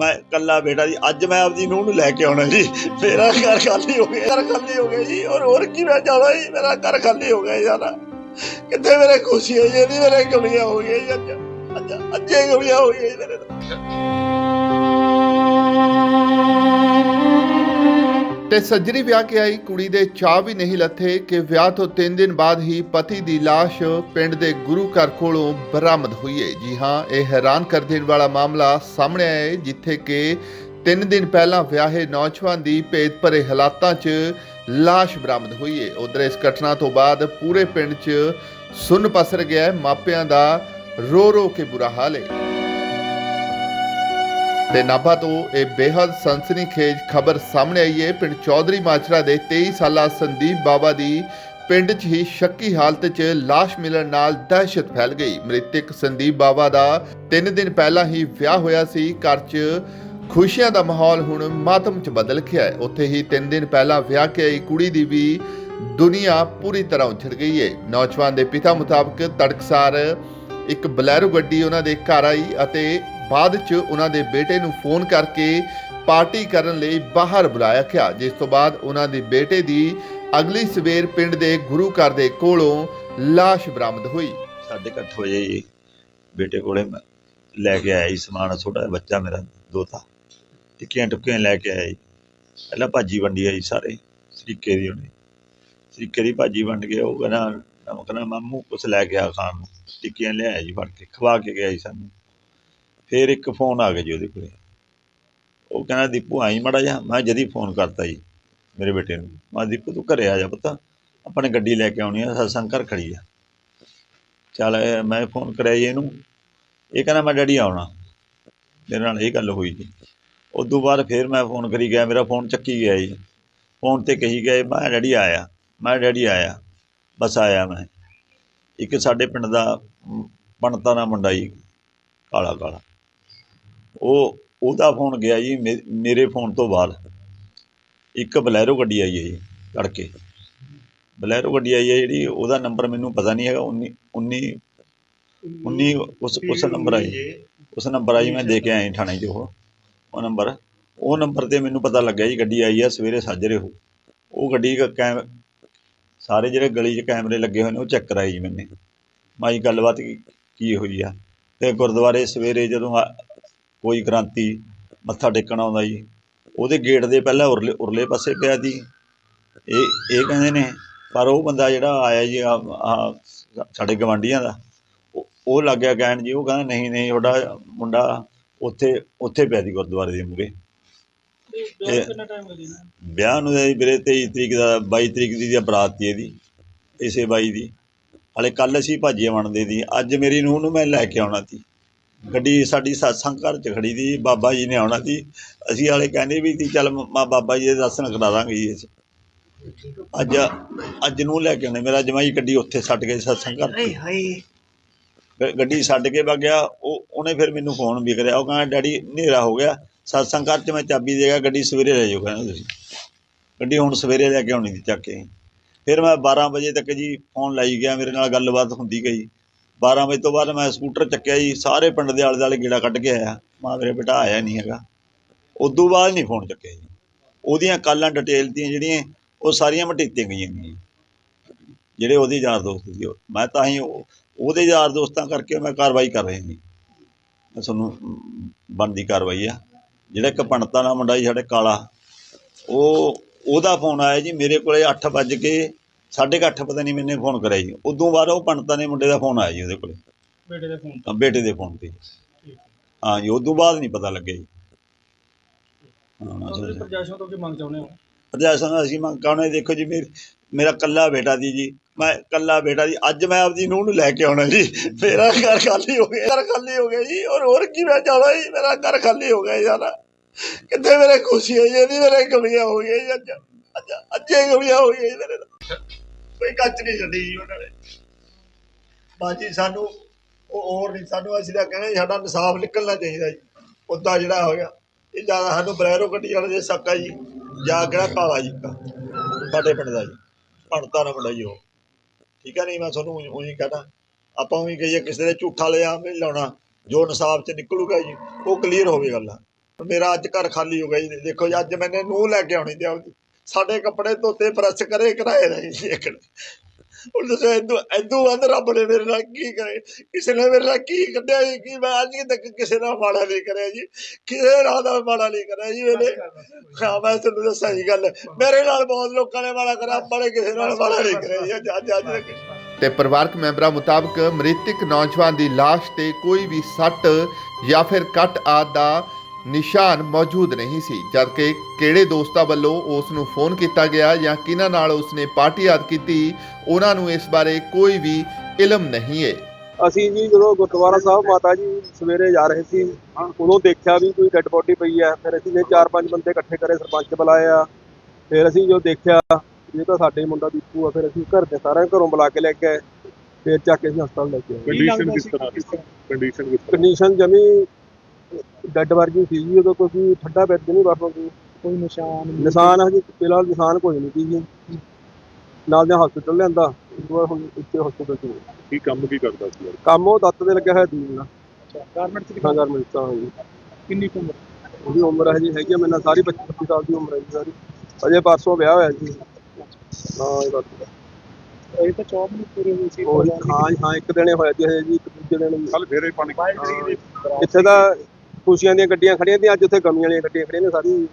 ਮੈਂ ਕੱਲਾ ਬੇਟਾ ਜੀ, ਅੱਜ ਮੈਂ ਆਪਦੀ ਨੂੰਹ ਨੂੰ ਲੈ ਕੇ ਆਉਣਾ ਜੀ। ਮੇਰਾ ਘਰ ਖਾਲੀ ਹੋ ਗਿਆ, ਘਰ ਖਾਲੀ ਹੋ ਗਿਆ ਜੀ। ਔਰ ਹੋਰ ਕੀ ਮੈਂ ਜਾਣਾ ਜੀ? ਮੇਰਾ ਘਰ ਖਾਲੀ ਹੋ ਗਿਆ ਜੀ ਸਾਰਾ। ਕਿੱਥੇ ਮੇਰੇ ਖੁਸ਼ੀ ਹੈ ਜੀ? ਮੇਰੇ ਗਲੀਆਂ ਹੋ ਗਈਆਂ ਜੀ ਅੱਜ। ਅੱਜ ਅੱਜੇ ਗਲੀਆਂ ਹੋ ਗਈਆਂ ਮੇਰੇ ਤੇ ਸੱਜਰੀ ਵਿਆਹ ਕੇ ਆਈ, ਕੁੜੀ ਦੇ ਚਾਹ ਵੀ ਨਹੀਂ ਲੱਥੇ ਕਿ ਵਿਆਹ ਤੋਂ 3 ਦਿਨ ਬਾਅਦ ਹੀ ਪਤੀ ਦੀ ਲਾਸ਼ ਪਿੰਡ ਦੇ ਗੁਰੂ ਘਰ ਕੋਲੋਂ ਬਰਾਮਦ ਹੋਈ ਹੈ ਜੀ ਹਾਂ, ਇਹ ਹੈਰਾਨ ਕਰ ਦੇਣ ਵਾਲਾ ਮਾਮਲਾ ਸਾਹਮਣੇ ਆਇਆ ਹੈ ਜਿੱਥੇ ਕਿ 3 ਦਿਨ ਪਹਿਲਾਂ ਵਿਆਹੇ ਨੌਜਵਾਨ ਦੀ ਭੇਦ ਭਰੇ ਹਾਲਾਤਾਂ 'ਚ ਲਾਸ਼ ਬਰਾਮਦ ਹੋਈ ਹੈ ਉਧਰ ਇਸ ਘਟਨਾ ਤੋਂ ਬਾਅਦ ਪੂਰੇ ਪਿੰਡ 'ਚ ਸੁੰਨ ਪਸਰ ਗਿਆ ਹੈ ਮਾਪਿਆਂ ਦਾ ਰੋ ਰੋ ਕੇ ਬੁਰਾ ਹਾਲ ਹੈ ਤੇ ਨਾਭਾ ਤੋਂ ਇਹ ਬੇहद ਸਨਸਨੀਖੇਜ ਖਬਰ ਸਾਹਮਣੇ ਆਈ ਹੈ। ਪਿੰਡ ਚੌਧਰੀ ਮਾਜਰਾ ਦੇ 23 ਸਾਲਾ ਸੰਦੀਪ ਬਾਬਾ ਦੀ ਪਿੰਡ 'ਚ ਹੀ ਸ਼ੱਕੀ ਹਾਲਤ 'ਚ ਲਾਸ਼ ਮਿਲਣ ਨਾਲ ਦਹਿਸ਼ਤ ਫੈਲ ਗਈ। ਮ੍ਰਿਤਕ ਸੰਦੀਪ ਬਾਬਾ ਦਾ 3 ਦਿਨ ਪਹਿਲਾਂ ਹੀ ਵਿਆਹ ਹੋਇਆ ਸੀ। ਘਰ 'ਚ ਖੁਸ਼ੀਆਂ ਦਾ ਮਾਹੌਲ ਹੁਣ ਮਾਤਮ 'ਚ ਬਦਲ ਗਿਆ ਹੈ। ਉੱਥੇ ਹੀ 3 ਦਿਨ ਪਹਿਲਾਂ ਵਿਆਹ ਕੇ ਆਈ ਕੁੜੀ ਦੀ ਵੀ ਦੁਨੀਆ ਪੂਰੀ ਤਰ੍ਹਾਂ ਉਛੜ ਗਈ ਹੈ। ਨੌਜਵਾਨ ਦੇ ਪਿਤਾ ਮੁਤਾਬਕ ਤੜਕਸਾਰ ਇੱਕ ਬਲੈਰੋ ਗੱਡੀ ਉਹਨਾਂ ਦੇ ਘਰ ਆਈ ਅਤੇ ਬਾਅਦ 'ਚ ਉਹਨਾਂ ਦੇ ਬੇਟੇ ਨੂੰ ਫੋਨ ਕਰਕੇ ਪਾਰਟੀ ਕਰਨ ਲਈ ਬਾਹਰ ਬੁਲਾਇਆ ਗਿਆ, ਜਿਸ ਤੋਂ ਬਾਅਦ ਉਹਨਾਂ ਦੇ ਬੇਟੇ ਦੀ ਅਗਲੀ ਸਵੇਰ ਪਿੰਡ ਦੇ ਗੁਰੂ ਘਰ ਦੇ ਕੋਲੋਂ ਲਾਸ਼ ਬਰਾਮਦ ਹੋਈ। ਸਾਡੇ ਕੁ ਅੱਠ ਵਜੇ ਜੀ ਬੇਟੇ ਕੋਲੇ ਮੈਂ ਲੈ ਕੇ ਆਇਆ ਜੀ ਸਮਾਨ, ਛੋਟਾ ਜਿਹਾ ਬੱਚਾ ਮੇਰਾ, ਦੋਤਾ। ਟਿੱਕੀਆਂ ਟੁੱਕੀਆਂ ਲੈ ਕੇ ਆਇਆ ਜੀ। ਪਹਿਲਾਂ ਭਾਜੀ ਵੰਡੀ ਆ ਜੀ ਸਾਰੇ, ਸਰੀਕੇ ਦੀ ਉਹਨੇ। ਸਰੀਕੇ ਦੀ ਭਾਜੀ ਵੰਡ ਕੇ ਉਹ ਕਹਿੰਦਾ, ਮੈਂ ਕਹਿੰਦਾ ਮਾਮੂ, ਕੁਛ ਲੈ ਕੇ ਆ ਖਾਣ ਨੂੰ। ਟਿੱਕੀਆਂ ਲਿਆਇਆ ਜੀ ਫੜ ਕੇ, ਖਵਾ ਕੇ ਗਿਆ ਜੀ ਸਾਨੂੰ। ਫਿਰ ਇੱਕ ਫੋਨ ਆ ਗਿਆ ਜੀ ਉਹਦੇ ਕੋਲੇ। ਉਹ ਕਹਿੰਦਾ ਦੀਪੂ ਆਈ ਮੜਾ ਜਾ ਮੈਂ ਜਦੀ ਫੋਨ ਕਰਤਾ ਜੀ ਮੇਰੇ ਬੇਟੇ ਨੂੰ। ਮੈਂ ਦੀਪੂ ਤੂੰ ਘਰੇ ਆ ਜਾ ਪੁੱਤ। ਆਪਾਂ ਨੇ ਗੱਡੀ ਲੈ ਕੇ ਆਉਣੀ ਆ ਸਤਸੰਗ ਘਰ ਖੜੀ ਆ। ਚੱਲ ਮੈਂ ਫੋਨ ਕਰਿਆ ਜੀ ਇਹਨੂੰ। ਇਹ ਕਹਿੰਦਾ ਮੈਂ ਡੈਡੀ ਆਉਣਾ। ਮੇਰੇ ਨਾਲ ਇਹ ਗੱਲ ਹੋਈ ਜੀ। ਉਦੋਂ ਬਾਅਦ ਫਿਰ ਮੈਂ ਫੋਨ ਕਰੀ ਗਿਆ ਮੇਰਾ ਫੋਨ ਚੱਕੀ ਗਿਆ ਜੀ। ਫੋਨ ਤੇ ਕਹੀ ਗਏ ਮੈਂ ਡੈਡੀ ਆਇਆ। ਮੈਂ ਡੈਡੀ ਆਇਆ। ਬਸ ਆਇਆ ਮੈਂ। ਇੱਕ ਸਾਡੇ ਪਿੰਡ ਦਾ ਮ, ਬਣਤਾ ਦਾ ਮੁੰਡਾ ਜੀ ਕਾਲਾ ਕਾਲਾ ਉਹ, ਉਹਦਾ ਫੋਨ ਗਿਆ ਜੀ, ਮੇ- ਮੇਰੇ ਫੋਨ ਤੋਂ ਬਾਅਦ ਇੱਕ ਬਲੈਰੋ ਗੱਡੀ ਆਈ ਹੈ ਜੀ, ਤੜਕੇ। ਬਲੈਰੋ ਗੱਡੀ ਆਈ ਹੈ ਜਿਹੜੀ, ਉਹਦਾ ਨੰਬਰ ਮੈਨੂੰ ਪਤਾ ਨਹੀਂ ਹੈਗਾ 19 19 19 ਉਸ ਉਸ ਨੰਬਰ ਆਈ। ਉਸ ਨੰਬਰ ਆਈ, ਮੈਂ ਦੇ ਕੇ ਆਇਆ ਥਾਣੇ 'ਚ ਉਹ ਉਹ ਨੰਬਰ ਉਹ ਨੰਬਰ ਤੇ ਮੈਨੂੰ ਪਤਾ ਲੱਗਿਆ ਜੀ, ਗੱਡੀ ਆਈ ਆ ਸਵੇਰੇ ਸਾਜਰੇ ਹੋ ਉਹ। ਗੱਡੀ ਦਾ ਕੈਮ, ਸਾਰੇ ਜਿਹੜੇ ਗਲੀ 'ਚ ਕੈਮਰੇ ਲੱਗੇ ਹੋਏ ਨੇ, ਉਹ ਚੈੱਕ ਕਰਾਈ ਜੀ ਮੈਨੇ। ਮਾਈ, ਗੱਲਬਾਤ ਕੀ ਕੀ ਹੋਈ ਆ? ਤੇ ਗੁਰਦੁਆਰੇ ਸਵੇਰੇ ਜਦੋਂ ਆ- ਕੋਈ ਗ੍ਰਾਂਤੀ ਮੱਥਾ ਟੇਕਣ ਆਉਂਦਾ ਜੀ। ਉਹਦੇ ਗੇਟ ਦੇ ਪਹਿਲਾਂ ਉਰਲੇ ਉਰਲੇ ਪਾਸੇ ਪਿਆ ਦੀ ਇਹ ਇਹ ਕਹਿੰਦੇ ਨੇ ਪਰ ਉਹ ਬੰਦਾ ਜਿਹੜਾ ਆਇਆ ਜੀ ਸਾਡੇ ਗਵਾਂਢੀਆਂ ਦਾ ਉਹ- ਲੱਗ ਗਿਆ ਕਹਿਣ ਜੀ। ਉਹ ਕਹਿੰਦਾ ਨਹੀਂ ਨਹੀਂ ਤੁਹਾਡਾ ਮੁੰਡਾ ਉੱਥੇ ਉੱਥੇ ਪਿਆ ਦੀ ਗੁਰਦੁਆਰੇ ਦੇ ਮੂਹਰੇ। ਵਿਆਹ ਨੂੰ ਜੀ ਵੀਰੇ 23 ਤਰੀਕ ਦਾ 22 ਤਰੀਕ ਦੀ ਦੀ ਬਰਾਤ ਸੀ ਇਹਦੀ ਇਸੇ ਬਾਈ ਦੀ। ਹਲੇ ਕੱਲ ਅਸੀਂ ਭਾਜੀਆਂ ਬਣਦੇ ਦੀ। ਅੱਜ ਮੇਰੀ ਨੂੰਹ ਨੂੰ ਮੈਂ ਲੈ ਕੇ ਆਉਣਾ ਸੀ। ਗੱਡੀ ਸਾਡੀ satsang ਘਰ ਚ ਖੜੀ ਦੀ ਬਾਬਾ ਜੀ ਨੇ ਆਉਣਾ ਸੀ। ਅਸੀਂ ਹਾਲੇ ਕਹਿੰਦੇ ਵੀ ਸੀ ਚੱਲ ਮਾ ਬਾਬਾ ਜੀ ਦੇ ਦਰਸ਼ਨ ਕਰਾ ਦਾਂਗੇ ਜੀ ਅਸੀਂ। ਅੱਜ ਅੱਜ ਨੂੰ ਲੈ ਕੇ ਆਉਣੇ ਮੇਰਾ ਜਮਾਈ ਗੱਡੀ ਉੱਥੇ ਛੱਡ ਕੇ satsang ਘਰ ਹਾਏ ਗੱਡੀ ਛੱਡ ਕੇ ਵਗ ਗਿਆ ਉਹ ਉਹਨੇ ਫਿਰ ਮੈਨੂੰ ਫੋਨ ਵੀ ਕਰਿਆ ਉਹ ਕਹਿੰਦਾ ਡੈਡੀ ਹਨੇਰਾ ਹੋ ਗਿਆ। satsang ਘਰ ਚ ਮੈਂ ਚਾਬੀ ਦੇ ਗਿਆ ਗੱਡੀ ਸਵੇਰੇ ਲੈ ਜਾਓ ਕਹਿੰਦਾ ਤੁਸੀਂ। ਗੱਡੀ ਹੁਣ ਸਵੇਰੇ ਲੈ ਕੇ ਆਉਣੀ ਸੀ ਚੱਕ ਕੇ। ਫਿਰ ਮੈਂ 12 ਵਜੇ ਤੱਕ ਜੀ ਫੋਨ ਲਾਈ ਗਿਆ ਮੇਰੇ ਨਾਲ ਗੱਲਬਾਤ ਹੁੰਦੀ ਗਈ। 12 ਵਜੇ ਤੋਂ ਬਾਅਦ ਮੈਂ ਸਕੂਟਰ ਚੱਕਿਆ ਜੀ, ਸਾਰੇ ਪਿੰਡ ਦੇ ਆਲੇ ਦੁਆਲੇ ਗੇੜਾ ਕੱਢ ਕੇ ਆਇਆ। ਮਾਂ ਮੇਰੇ ਬੇਟਾ ਆਇਆ ਨਹੀਂ ਹੈਗਾ। ਉਦੋਂ ਬਾਅਦ ਨਹੀਂ ਫੋਨ ਚੱਕਿਆ ਜੀ। ਉਹਦੀਆਂ ਕਾਲਾਂ ਡਿਟੇਲ ਦੀਆਂ ਜਿਹੜੀਆਂ, ਉਹ ਸਾਰੀਆਂ ਮਟੀਤੀਆਂ ਗਈਆਂ ਨੇ ਜਿਹੜੇ ਉਹਦੇ ਯਾਰ ਦੋਸਤ ਸੀ, ਉਹ। ਮੈਂ ਤਾਂ ਹੀ ਉਹਦੇ ਯਾਰ ਦੋਸਤਾਂ ਕਰਕੇ ਮੈਂ ਕਾਰਵਾਈ ਕਰ ਰਿਹਾ ਜੀ। ਮੈਂ ਤੁਹਾਨੂੰ ਬਣਦੀ ਕਾਰਵਾਈ ਆ। ਜਿਹੜਾ ਇੱਕ ਪੰਡਤਾਂ ਨਾਲ ਮੁੰਡਾ ਜੀ, ਸਾਡੇ ਕਾਲਾ, ਉਹ, ਉਹਦਾ ਫੋਨ ਆਇਆ ਜੀ, ਮੇਰੇ ਕੋਲੇ 8 ਵੱਜ ਕੇ ਸਾਢੇ ਕੁ ਅੱਠ ਪਤਾ ਨਹੀਂ ਮੈਨੇ ਫੋਨ ਕਰਿਆ ਜੀ। ਉਦੋਂ ਬਾਅਦ ਉਹ ਪੰਡਤਾਂ ਦੇ ਮੁੰਡੇ ਦਾ ਫੋਨ ਆਇਆ ਜੀ ਉਹਦੇ ਕੋਲੇ। ਬੇਟੇ ਦੇ ਫੋਨ ਤਾਂ? ਬੇਟੇ ਦੇ ਫੋਨ ਤੇ। ਹਾਂ। ਜੀ ਉਦੋਂ ਬਾਅਦ ਨਹੀਂ ਪਤਾ ਲੱਗਿਆ ਜੀ। ਤੁਸੀਂ ਤੋਂ ਕੀ ਮੰਗ ਚਾਹੁੰਦੇ ਹੋ? ਅਸੀਂ ਮੰਗ ਦੇਖੋ ਜੀ ਮੇਰ ਮੇਰਾ ਕੱਲਾ ਬੇਟਾ ਦੀ ਜੀ। ਮੈਂ ਕੱਲਾ ਬੇਟਾ ਜੀ। ਅੱਜ ਮੈਂ ਆਪਦੀ ਨੂੰਹ ਨੂੰ ਲੈ ਕੇ ਆਉਣਾ ਜੀ। ਮੇਰਾ ਘਰ ਖਾਲੀ ਹੋ ਗਿਆ ਘਰ ਖਾਲੀ ਹੋ ਗਿਆ ਜੀ। ਔਰ ਹੋਰ ਕੀ ਮੈਂ ਜਾਣਾ ਜੀ? ਮੇਰਾ ਘਰ ਖਾਲੀ ਹੋ ਗਿਆ ਸਾਰਾ। ਕਿੱਥੇ ਮੇਰੇ ਖੁਸ਼ੀ ਹੈ ਜੀ ਇਹਦੀ ਮੇਰੇ ਗਲੀਆਂ ਹੋ ਗਈਆਂ ਜੀ ਅੱਜ। ਅੱਜ ਅੱਜੇ ਗਲੀਆਂ ਹੋ ਗਈਆਂ ਜੀ ਮੇਰੇ ਕੋਈ ਕੱਚ ਨਹੀਂ ਛੱਡੀ ਜੀ ਉਹਨਾਂ ਨੇ। ਬਾਜੀ ਸਾਨੂੰ, ਉਹ ਹੋਰ ਨਹੀਂ, ਸਾਨੂੰ ਅਸੀਂ ਤਾਂ ਕਹਿੰਦੇ ਸਾਡਾ ਇਨਸਾਫ ਨਿਕਲਣਾ ਚਾਹੀਦਾ ਜੀ। ਉੱਦਾਂ ਜਿਹੜਾ ਹੋ ਗਿਆ। ਇਹ ਜ਼ਿਆਦਾ ਸਾਨੂੰ ਬਲੈਰੋ ਗੱਡੀ ਵਾਲੇ ਦੇ ਸੱਕਾ ਜੀ। ਜਾਂ ਕਿਹੜਾ ਕਾਲਾ ਜੀ। ਸਾਡੇ ਪਿੰਡ ਦਾ ਜੀ। ਭਣਤਾ ਨਾ ਮੁੰਡਾ ਜੀ ਉਹ। ਠੀਕ ਹੈ ਨਹੀਂ, ਮੈਂ ਤੁਹਾਨੂੰ ਉਹੀ ਕਹਦਾ ਆਪਾਂ ਵੀ ਕਹੀਏ, ਕਿਸੇ ਦੇ ਝੂਠਾ ਲਿਆ ਨਹੀਂ ਲਾਉਣਾ। ਜੋ ਇਨਸਾਫ ਚ ਨਿਕਲੂਗਾ ਜੀ, ਉਹ ਕਲੀਅਰ ਹੋਵੇ ਗੱਲਾਂ। ਮੇਰਾ ਅੱਜ ਘਰ ਖਾਲੀ ਹੋ ਗਿਆ ਜੀ। ਦੇਖੋ ਜੀ, ਅੱਜ ਮੈਨੇ ਨੂੰ ਲੈ ਕੇ ਆਉਣੀ ਤੇ ਆਪਦੀ ਸਾਡੇ ਕੱਪੜੇ ਧੋਤੇ, ਪ੍ਰੈਸ ਕਰੇ, ਕਰਾਏ ਨਹੀਂ ਜੀ ਇੱਕ ਦੱਸੋ ਇਦੋਂ ਇਦੋਂ ਵੱਧ ਰੱਬ ਨੇ ਮੇਰੇ ਨਾਲ ਕੀ ਕਰੇ? ਕਿਸੇ ਨੇ ਮੇਰੇ ਨਾਲ ਕੀ ਕੱਢਿਆ ਜੀ? ਕੀ ਮੈਂ ਅੱਜ ਤੱਕ ਕਿਸੇ ਨਾਲ ਮਾੜਾ ਨਹੀਂ ਕਰਿਆ ਜੀ। ਕਿਸੇ ਨਾਲ ਦਾ ਮਾੜਾ ਨਹੀਂ ਕਰਿਆ ਜੀ ਮੈਨੇ ਹਾਂ, ਮੈਂ ਤੁਹਾਨੂੰ ਦੱਸਾਂ ਜੀ ਗੱਲ। ਮੇਰੇ ਨਾਲ ਬਹੁਤ ਲੋਕਾਂ ਨੇ ਮਾੜਾ ਕਰਿਆ ਬੜੇ ਕਿਸੇ ਨਾਲ ਮਾੜਾ ਨਹੀਂ ਕਰਿਆ ਜੀ। ਅੱਜ ਅੱਜ ਤੱਕ। ਤੇ ਪਰਿਵਾਰਕ ਮੈਂਬਰਾਂ ਮੁਤਾਬਕ ਮ੍ਰਿਤਕ ਨੌਜਵਾਨ ਦੀ ਲਾਸ਼ ਤੇ ਕੋਈ ਵੀ ਸੱਟ ਜਾਂ ਫਿਰ ਕੱਟ ਆਦਿ ਦਾ ਨਿਸ਼ਾਨ ਮੌਜੂਦ ਨਹੀਂ ਸੀ ਜਦਕਿ ਕਿਹੜੇ ਦੋਸਤਾਂ ਵੱਲੋਂ ਉਸ ਨੂੰ ਫੋਨ ਕੀਤਾ ਗਿਆ ਜਾਂ ਕਿਹਨਾਂ ਨਾਲ ਉਸਨੇ ਪਾਰਟੀ ਆਦ ਕੀਤੀ ਉਹਨਾਂ ਨੂੰ ਇਸ ਬਾਰੇ ਕੋਈ ਵੀ ਇਲਮ ਨਹੀਂ ਹੈ ਅਸੀਂ ਜੀ ਜਦੋਂ ਗੁਰਦੁਆਰਾ ਸਾਹਿਬ ਮਾਤਾ ਜੀ ਸਵੇਰੇ ਜਾ ਰਹੇ ਸੀ ਉਦੋਂ ਦੇਖਿਆ ਵੀ ਕੋਈ ਡੈੱਡ ਬੋਡੀ ਪਈ ਹੈ ਫਿਰ ਅਸੀਂ ਨੇ ਚਾਰ ਪੰਜ ਬੰਦੇ ਇਕੱਠੇ ਕਰੇ ਸਰਪੰਚ ਬੁਲਾਏ ਆ ਫਿਰ ਅਸੀਂ ਜੋ ਦੇਖਿਆ ਇਹ ਤਾਂ ਸਾਡੇ ਮੁੰਡਾ ਦੀਪੂ ਆ ਫਿਰ ਅਸੀਂ ਘਰ ਦੇ ਸਾਰਿਆਂ ਨੂੰ ਘਰੋਂ ਬੁਲਾ ਕੇ ਲੈ ਕੇ ਆਏ ਫਿਰ ਚੱਕ ਕੇ ਅਸੀਂ ਹਸਪਤਾਲ ਲੈ ਕੇ ਆਏ। ਕੰਡੀਸ਼ਨ ਕਿਸ ਤਰ੍ਹਾਂ ਦੀ ਕੰਡੀਸ਼ਨ ਕਿਸ ਕੰਡੀਸ਼ਨ ਜਮੀ ਡੈੱਡ ਵਰਗੀ ਸੀ ਜੀ ਉਦੋਂ ਕੋਈ ਠੱਡਾ ਬੈੱਡ ਨਹੀਂ ਵਰਤੋਂ ਸੀ ਕੋਈ ਨਿਸ਼ਾਨ ਨਿਸ਼ਾਨ ਹਜੇ ਫਿਲਹਾਲ ਨਿਸ਼ਾਨ ਕੋਈ ਨਹੀਂ ਸੀ ਜੀ। ਨਾਲ ਦੇ ਹਸਪੀਟਲ ਲਿਆਂਦਾ ਬਾਅਦ ਹੁਣ ਇੱਥੇ ਹਸਪੀਟਲ ਚ ਨੇ। ਕੀ ਕੰਮ ਕੀ ਕਰਦਾ ਸੀ ਯਾਰ? ਕੰਮ ਉਹ ਦੱਤ ਦੇ ਲੱਗਿਆ ਹੋਇਆ ਦੀਨ ਨਾਲ ਗਾਰਮੈਂਟ ਚ ਹਾਂ ਕਿੰਨੀ ਕੁ ਉਮਰ? ਉਹਦੀ ਉਮਰ ਹਜੇ ਹੈਗੀ ਆ ਮੇਰੇ ਨਾਲ ਸਾਰੀ 25 25 ਸਾਲ ਦੀ ਉਮਰ ਹੈ ਜੀ ਸਾਰੀ। ਅਜੇ ਪਰਸੋਂ ਵਿਆਹ ਹੋਇਆ ਜੀ ਹਾਂ ਇਹ ਬਾਤ ਇਹ ਤਾਂ ਜੌਬ ਨਹੀਂ ਪੂਰੀ ਹੋਈ ਸੀ। ਉਹ ਹਾਂ ਹਾਂ ਇੱਕ ਦਿਨੇ ਹੋਇਆ ਜੀ ਹਜੇ ਜੀ ਇੱਕ ਦੂਜੇ ਦਿਨ। ਹੀ। ਕੱਲ ਫੇਰੇ ਪਾਣੀ ਇੱਥੇ ਤਾਂ ਖੁਸ਼ੀਆਂ ਦੀਆਂ ਗੱਡੀਆਂ ਖੜੀਆਂ ਤੇ ਅੱਜ ਉੱਥੇ ਗਮੀਆਂ ਵਾਲੀਆਂ ਗੱਡੀਆਂ ਖੜੀਆਂ ਨੇ ਸਾਰੀ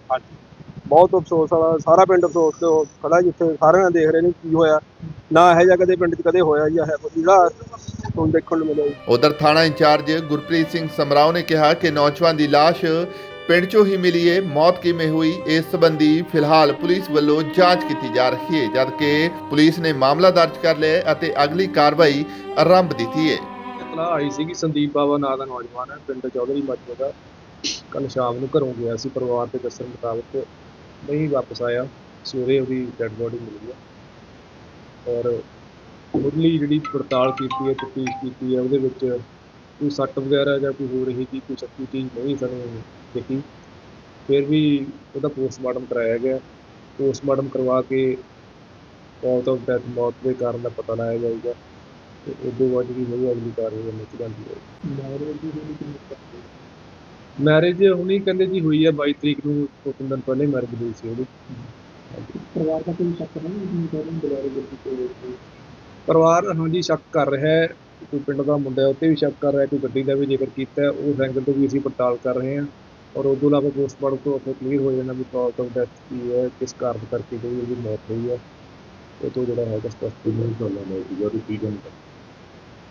ਬਹੁਤ ਅਫਸੋਸ ਵਾਲਾ, ਸਾਰਾ ਪਿੰਡ ਅਫਸੋਸ ਤੇ ਖੜਾ ਜਿੱਥੇ ਸਾਰਿਆਂ ਨੇ ਦੇਖ ਰਹੇ ਨੇ ਕੀ ਹੋਇਆ। ਨਾ ਇਹ ਜਿਹਾ ਕਦੇ ਪਿੰਡ 'ਚ ਕਦੇ ਹੋਇਆ ਜੀ ਇਹ ਜਿਹੜਾ ਹੁਣ ਦੇਖਣ ਨੂੰ ਮਿਲਿਆ ਉਧਰ ਥਾਣਾ ਇੰਚਾਰਜ ਗੁਰਪ੍ਰੀਤ ਸਿੰਘ ਸਮਰਾਓ ਨੇ ਕਿਹਾ ਕਿ ਨੌਜਵਾਨ ਦੀ ਲਾਸ਼ ਪਿੰਡ 'ਚੋਂ ਹੀ ਮਿਲੀ ਏ, ਮੌਤ ਕਿਵੇਂ ਹੋਈ, ਇਸ ਸੰਬੰਧੀ ਫਿਲਹਾਲ ਪੁਲਿਸ ਵੱਲੋਂ ਜਾਂਚ ਕੀਤੀ ਜਾ ਰਹੀ ਹੈ ਜਦਕਿ ਪੁਲਿਸ ਨੇ ਮਾਮਲਾ ਦਰਜ ਕਰ ਲਿਆ ਅਤੇ ਅਗਲੀ ਕਾਰਵਾਈ ਆਰੰਭ ਦਿੱਤੀ ਹੈ ਇਤਲਾਹ ਆਈ ਸੀਗੀ, ਸੰਦੀਪ ਬਾਵਾ ਨਾਂ ਦਾ ਨੌਜਵਾਨ ਹੈ, ਪਿੰਡ ਚੌਧਰੀ ਮਾਜੋ ਦਾ। ਕੱਲ ਸ਼ਾਮ ਨੂੰ ਘਰੋਂ ਗਿਆ ਸੀ, ਪਰਿਵਾਰ ਦੇ ਦੱਸਣ ਮੁਤਾਬਕ ਨਹੀਂ ਵਾਪਸ ਆਇਆ। ਸਵੇਰੇ ਉਹਦੀ ਡੈੱਡ ਬੋਡੀ ਮਿਲ ਗਈ ਔਰ ਮੁੱਢਲੀ ਜਿਹੜੀ ਪੜਤਾਲ ਕੀਤੀ ਹੈ, ਤਫਤੀਸ਼ ਕੀਤੀ ਹੈ, ਉਹਦੇ ਵਿੱਚ ਕੋਈ ਸੱਟ ਵਗੈਰਾ ਜਾਂ ਕੋਈ ਹੋਰ ਇਹੀ ਜਿਹੀ ਕੋਈ ਸ਼ੱਕੀ ਚੀਜ਼ ਨਹੀਂ ਸਾਨੂੰ ਦਿਖੀ। ਫਿਰ ਵੀ ਉਹਦਾ ਪੋਸਟਮਾਰਟਮ ਕਰਾਇਆ ਗਿਆ। ਪੋਸਟਮਾਰਟਮ ਕਰਵਾ ਕੇ ਕਾਜ਼ ਆਫ ਡੈਥ ਮੌਤ ਦੇ ਕਾਰਨ ਦਾ ਪਤਾ ਲਾਇਆ ਜਾਊਗਾ। ਤੇ ਉਦੋਂ ਬਾਅਦ ਜਿਹੜੀ ਹੋਈ ਅਗਲੀ ਕਾਰਵਾਈ ਕਰਨੀ ਚਾਹੀਦੀ ਹੈ? ਮੈਰਿਜ ਹੁਣੀ ਕਹਿੰਦੇ ਜੀ ਹੋਈ ਹੈ 22 ਤਰੀਕ ਨੂੰ ਦੋ ਤਿੰਨ ਦਿਨ ਪਹਿਲੇ ਮੈਰਿਜ ਹੋਈ ਸੀ ਉਹਦੀ। ਪਰਿਵਾਰ ਦਾ ਕੋਈ ਸ਼ੱਕ ਨਹੀਂ ਜਿੰਨੀ ਕਰਨ ਦੁਬਾਰਾ ਗੱਡੀ ਪਰਿਵਾਰ ਹਾਂਜੀ ਸ਼ੱਕ ਕਰ ਰਿਹਾ ਹੈ ਕੋਈ ਪਿੰਡ ਦਾ ਮੁੰਡਾ ਹੈ, ਉਹ 'ਤੇ ਵੀ ਸ਼ੱਕ ਕਰ ਰਿਹਾ ਕੋਈ ਗੱਡੀ ਦਾ ਵੀ ਜ਼ਿਕਰ ਕੀਤਾ ਹੈ, ਉਸ ਐਂਗਲ ਤੋਂ ਵੀ ਅਸੀਂ ਪੜਤਾਲ ਕਰ ਰਹੇ ਹਾਂ। ਔਰ ਉਦੋਂ ਇਲਾਵਾ ਪੋਸਟਮਾਰਟਮ ਤੋਂ ਉੱਥੇ ਕਲੀਅਰ ਹੋ ਜਾਣਾ ਵੀ ਕਾਜ਼ ਆਫ ਡੈਥ ਕੀ ਹੈ ਕਿਸ ਕਾਰਨ ਕਰਕੇ ਜਿਹੜੀ ਉਹਦੀ ਮੌਤ ਹੋਈ ਹੈ। ਉਹ ਤੋਂ ਜਿਹੜਾ ਹੈਗਾ ਸਪਸ਼ਟ ਨਹੀਂ ਹੋਣਾ ਹੈ ਜਿਹੜੀ ਕੀ ਗੱਲ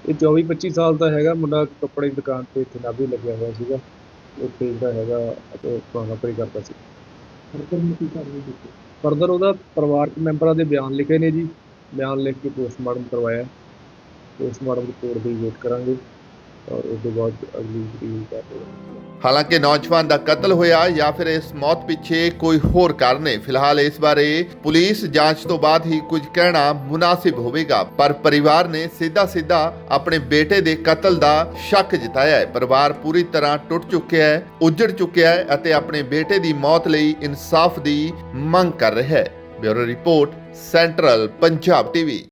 ਇਹ 24 25 ਸਾਲ ਦਾ ਹੈਗਾ ਮੁੰਡਾ ਕੱਪੜੇ ਦੀ ਦੁਕਾਨ ਤੇ ਇੱਥੇ ਨਾਭੇ ਲੱਗਿਆ ਹੋਇਆ ਸੀਗਾ। ਉੱਥੇ ਜਿਹੜਾ ਹੈਗਾ ਅਤੇ ਨੌਕਰੀ ਕਰਦਾ ਸੀ। ਫਰਦਰ ਉਹਦਾ ਪਰਿਵਾਰਕ ਮੈਂਬਰਾਂ ਦੇ ਬਿਆਨ ਲਿਖੇ ਨੇ ਜੀ। ਬਿਆਨ ਲਿਖ ਕੇ ਪੋਸਟਮਾਰਟਮ ਕਰਵਾਇਆ। ਪੋਸਟਮਾਰਟਮ ਰਿਪੋਰਟ ਦੀ ਵੇਟ ਕਰਾਂਗੇ। ਔਰ ਉਸ ਤੋਂ ਬਾਅਦ ਅਗਲੀ ਜਿਹੜੀ ਕਾਰਵਾਈ ਹਾਲਾਂਕਿ ਨੌਜਵਾਨ ਦਾ ਕਤਲ ਹੋਇਆ ਜਾਂ ਫਿਰ ਇਸ ਮੌਤ ਪਿੱਛੇ ਕੋਈ ਹੋਰ ਕਾਰਨ ਹੈ। ਫਿਲਹਾਲ ਇਸ ਬਾਰੇ ਪੁਲਿਸ ਜਾਂਚ ਤੋਂ ਬਾਅਦ ਹੀ ਕੁਝ ਕਹਿਣਾ ਮੁਨਾਸਿਬ ਹੋਵੇਗਾ। ਪਰ ਪਰਿਵਾਰ ਨੇ ਸਿੱਧਾ-ਸਿੱਧਾ ਆਪਣੇ ਬੇਟੇ ਦੇ ਕਤਲ ਦਾ ਸ਼ੱਕ ਜਤਾਇਆ ਹੈ। ਪਰਿਵਾਰ ਪੂਰੀ ਤਰ੍ਹਾਂ ਟੁੱਟ ਚੁੱਕਿਆ ਹੈ, ਉੱਜੜ ਚੁੱਕਿਆ ਹੈ ਅਤੇ ਆਪਣੇ ਬੇਟੇ ਦੀ ਮੌਤ ਲਈ ਇਨਸਾਫ ਦੀ ਮੰਗ ਕਰ ਰਿਹਾ ਹੈ। Bureau report, Central Punjab TV.